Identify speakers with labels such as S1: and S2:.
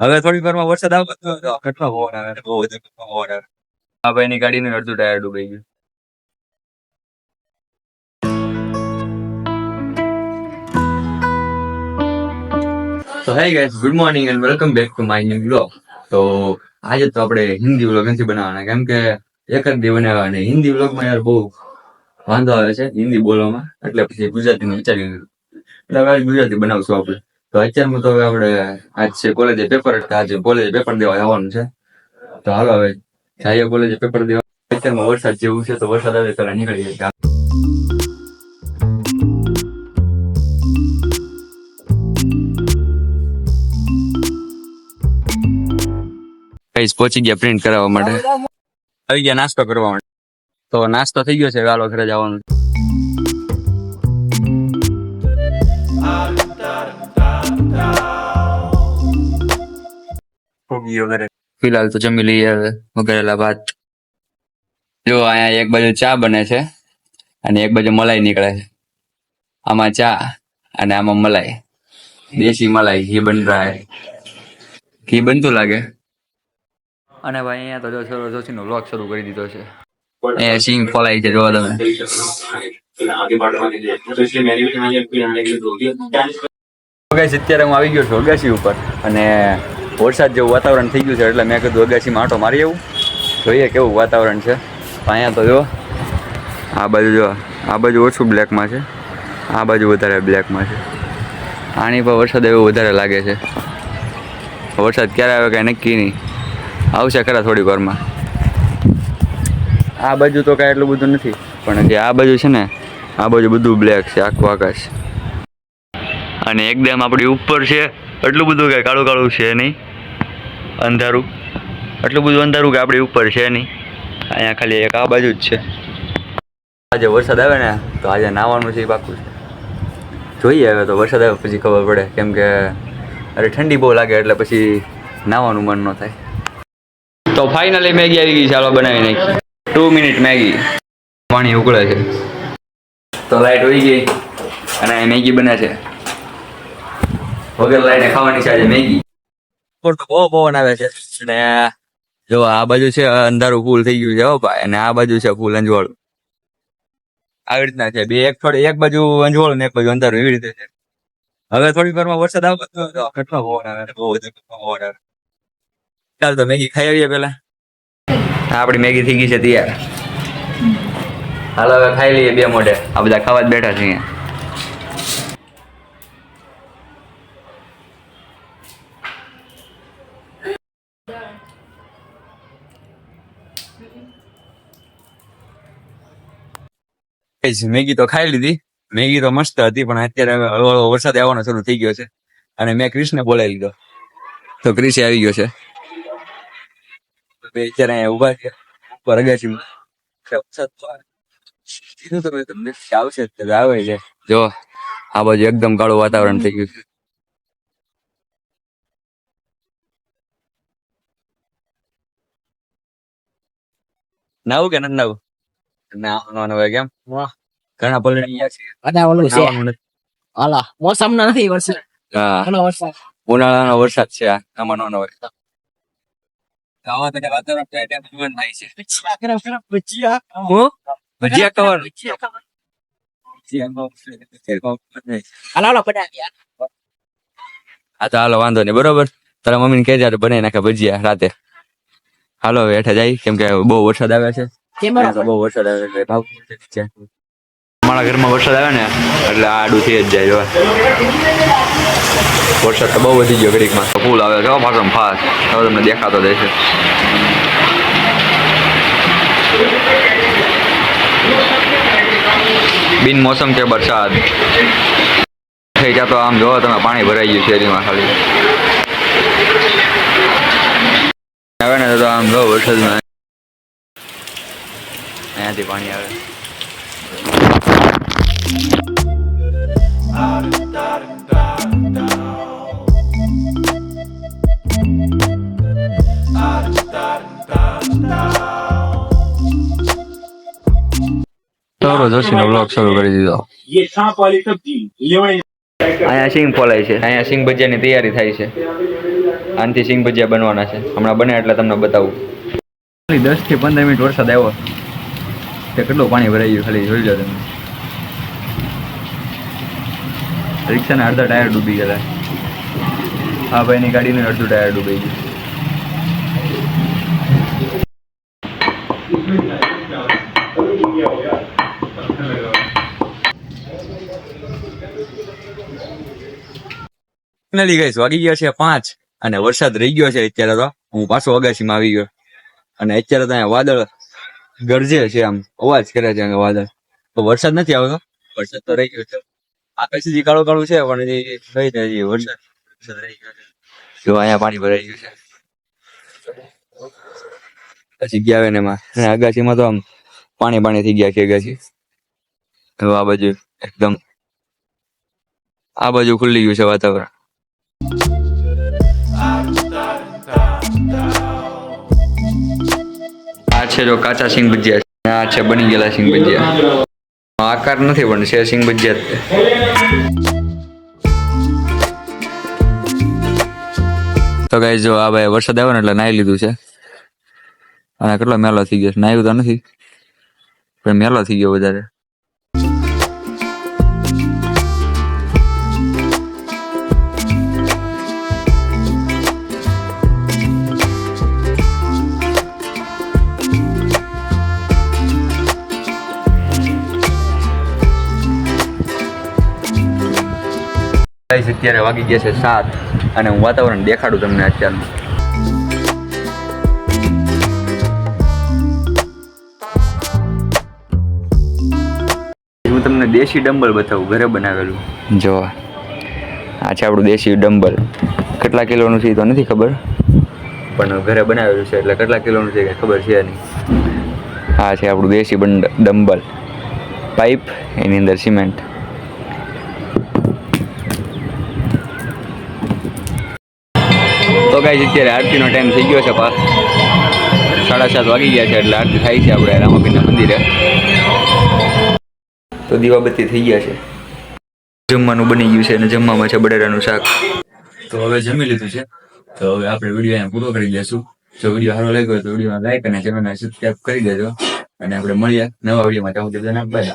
S1: હવે થોડી વારમાં વરસાદ આવતો હતો કેટલો પવન આવે બહુ વધુ પવન આવે. આ ભાઈની ગાડીનું અડધું ટાયર ડૂબાઈ ગયું. તો hey guys good morning and welcome back to my new blog તો આજે તો આપણે હિન્દી વ્લોગ નથી બનાવવાના કેમ કે એક જ દી બનાવવા અને હિન્દી વ્લોગમાં યાર બહુ વાંધો આવે છે હિન્દી બોલવામાં. એટલે પછી ગુજરાતીનું વિચારી લીધું એટલે આજે ગુજરાતી બનાવશું આપણે. તો અત્યારમાં તો હવે આપણે આજ છે કોલેજે પેપર હતા આજે કોલેજે પેપર દેવા જવાનું છે. તો હાલો હવે જઈએ કોલેજે પેપર દેવા. અત્યારમાં વરસાદ જેવું છે તો વરસાદ આવે પેલા નીકળી જાય કઈ પહોંચી ગયા પ્રિન્ટ કરાવવા માટે. આવી ગયા નાસ્તો કરવા માટે. તો નાસ્તો થઈ ગયો છે વાલો ઘરે જવાનું. સબ્જી વગેરે ફિલહાલ તો જમી લઈએ હવે વઘારેલા ભાત. જો અહીંયા એક બાજુ ચા બને છે અને એક બાજુ મલાઈ નીકળે છે. આમાં ચા અને આમાં મલાઈ. દેશી મલાઈ ઘી બન રહા. હે ઘી બનતું લાગે. અને ભાઈ અહીંયા તો જો સરોજ જોશીનો વ્લોગ શરૂ કરી દીધો છે. અહીંયા સિંગ ફોલાઈ છે જોવા તમે. અત્યારે હું આવી ગયો છું અગાસી ઉપર અને વરસાદ જેવું વાતાવરણ થઈ ગયું છે, એટલે મેં કીધું અગાસીમાં આંટો મારી આવું. જોઈએ કેવું વાતાવરણ છે. અહીંયા તો જો, આ બાજુ જો, આ બાજુ ઓછું બ્લેકમાં છે. આ બાજુ વધારે બ્લેકમાં છે. આની પર વરસાદ એવો વધારે લાગે છે. વરસાદ ક્યારે આવે કાંઈ નક્કી નહીં. આવશે ખરા થોડી વારમાં. આ બાજુ તો કાંઈ એટલું બધું નથી. પણ જે આ બાજુ છે ને, આ બાજુ બધું બ્લેક છે, આખું આકાશ. અને એકદમ આપણી ઉપર છે. એટલું બધું કાંઈ કાળું કાળું છે નહીં. અંધારું. એટલું બધું અંધારું કે આપણી ઉપર છે નહીં. અહીંયા ખાલી એક આ બાજુ જ છે. આજે વરસાદ આવે ને, તો આજે નાહવાનું છે એ પાકું છે. જોઈએ હવે તો વરસાદ આવે પછી ખબર પડે. કેમ કે અરે ઠંડી બહુ લાગે એટલે પછી નાવાનું મન ન થાય. તો ફાઇનલી મેગી આવી ગઈ ચાલો બનાવી નાખી ટુ મિનિટ મેગી. પાણી ઉકળે છે. તો લાઈટ હોઈ ગઈ. અને મેગી બને છે. વગર લઈને ખાવાની છે આજે મેગી. તો બહુ પવન આવે છે. ને જો આ બાજુ છે અંધારું ફૂલ થઈ ગયું છે હો ભાઈ. અને આ બાજુ છે ફૂલ અંજવાળું. આવી રીતના છે. બે એક થોડી એક બાજુ અંજવાળ ને એક બાજુ અંધારું એવી રીતે છે. હવે થોડી વારમાં વરસાદ આવતો તો કેટલો પવન આવે. બહુ વધુ પવન આવે. ચાલ તો મેગી ખાઈ આવીએ પેલા આપણી મેગી થઈ ગઈ છે તૈયાર. હાલ હવે ખાઈ લઈએ બે મોઢે. આ બધા ખાવા જ બેઠા છીએ. મેગી તો ખાઈ લીધી. મેગી તો મસ્ત હતી, પણ અત્યારે વરસાદ આવવાનો શરૂ થઈ ગયો છે. અને મેં ક્રિશને બોલાવી લીધો. તો ક્રિશ આવી ગયો છે. બે અહીંયા ઊભા છે. ઉપર અગાસીમાં વરસાદ તો મેં આવે છે. જો, આ બાજુ એકદમ કાળું વાતાવરણ થઈ ગયું છે. નાવું કે નથી નાવું? નાવાનું કેમ? ઘણા પલળી છે.
S2: અને ઓલું છે. હાલા મોસમ ના નથી વરસાદ
S1: હા.
S2: વરસાદ.
S1: ઉનાળાનો વરસાદ છે આમાં નો વરસાદ આવા તો વાતાવરણ તો જીવન થાય છે.
S2: ભજીયા ખરાબ ખરાબ ભજીયા
S1: કવર હા તો હાલો વાંધો નહીં બરોબર. તારા મમ્મીને કહેજે બનાવી નાખે ભજીયા રાતે. હાલો હવે હેઠે જાય કેમ કે બહુ વરસાદ આવે છે. બહુ વરસાદ આવે એટલે ભાવ છે અમારા ઘરમાં વરસાદ આવે ને એટલે આ આડું થઈ જ જાય જો. વરસાદ તો બહુ વધી ગયો ઘડીકમાં. ફૂલ આવે છે ફાસમ ફાસ હવે તમને દેખાતો દેશે બિન મોસમ કે વરસાદ થઈ જતો આમ જોવો તમે પાણી ભરાઈ ગયું શેરીમાં ખાલી. આવે ને તો આમ જો વરસાદમાં અહીંયાથી પાણી આવે. બ્લોગ શરૂ કરી દીધો. અહીંયા સિંગ ફોલાય છે. અહીંયા સિંગ ભજીયાની તૈયારી થાય છે. આનાથી સિંગ ભજીયા બનવાના છે. હમણાં બને એટલે તમને બતાવું. દસથી પંદર મિનિટ વરસાદ આવ્યો. તે કેટલું પાણી ભરાઈ ગયું ખાલી જોઈ લો તમે. રિક્ષાના અડધા ટાયર ડૂબી ગયા હા ભાઈની ગાડીનું અડધું ટાયર ડૂબી ગયું. ગઈશ વાગી ગયા છે પાંચ અને વરસાદ રહી ગયો છે અત્યારે તો. હું પાછો અગાસીમાં આવી ગયો. અને અત્યારે તો અહીંયા વાદળ ગરજે છે આમ અવાજ કરે છે વાદળ. તો વરસાદ નથી આવતો વરસાદ તો રહી ગયો છે. આકાશ હજી કાળું કાળું છે પણ હજી રહી જાય છે વરસાદ. વરસાદ રહી ગયો છે. જો અહીંયા પાણી ભરાઈ ગયું છે. પછી ગયા આવે ને એમાં. અગાસીમાં તો આમ પાણી પાણી થઈ ગયા છે અગાસી હવે આ બાજુ એકદમ આ બાજુ ખુલ્લી ગયું છે વાતાવરણ. છે જો કાચા સિંગ ભજીયા. આ છે બની ગયેલા સિંગ ભજીયા. આકાર નથી પણ છે સિંગ ભજીયા તો ગાઈ જો આ ભાઈ વરસાદ આવ્યો ને એટલે નાહી લીધું છે. અને કેટલો મેલો થઈ ગયો નાહ્યું તો નથી. પણ મેલો થઈ ગયો વધારે. Guys, અત્યારે વાગી ગયા છે સાત અને હું વાતાવરણ દેખાડું તમને અત્યારનું. હું તમને દેશી ડમ્બલ બતાવું ઘરે બનાવેલું. જો આ છે આપણું દેશી ડમ્બલ કેટલા કિલોનું છે એ તો નથી ખબર. પણ ઘરે બનાવેલું છે એટલે કેટલા કિલોનું છે ખબર છે નહીં. આ છે આપણું દેશી ડંબલ. ડમ્બલ પાઇપ એની અંદર સિમેન્ટ. ગાઈઝ, અત્યારે આરતીનો ટાઈમ થઈ ગયો છે પાસ સાડા સાત વાગી ગયા છે એટલે આરતી થાય છે આપણે રામાપીરના મંદિરે. તો દીવાબત્તી થઈ ગયા છે. જમવાનું બની ગયું છે અને જમવામાં છે બટેટાનું શાક. તો હવે જમી લીધું છે. તો હવે આપણે વીડિયો અહીંયા પૂરો કરી દેશું. જો વીડિયો સારો લાગ્યો તો વિડીયોમાં લાઈક અને ચેનલને સબસ્ક્રાઈબ કરી દેજો. અને આપણે મળીએ નવા વિડીયોમાં. ત્યાં સુધી બધાને બાય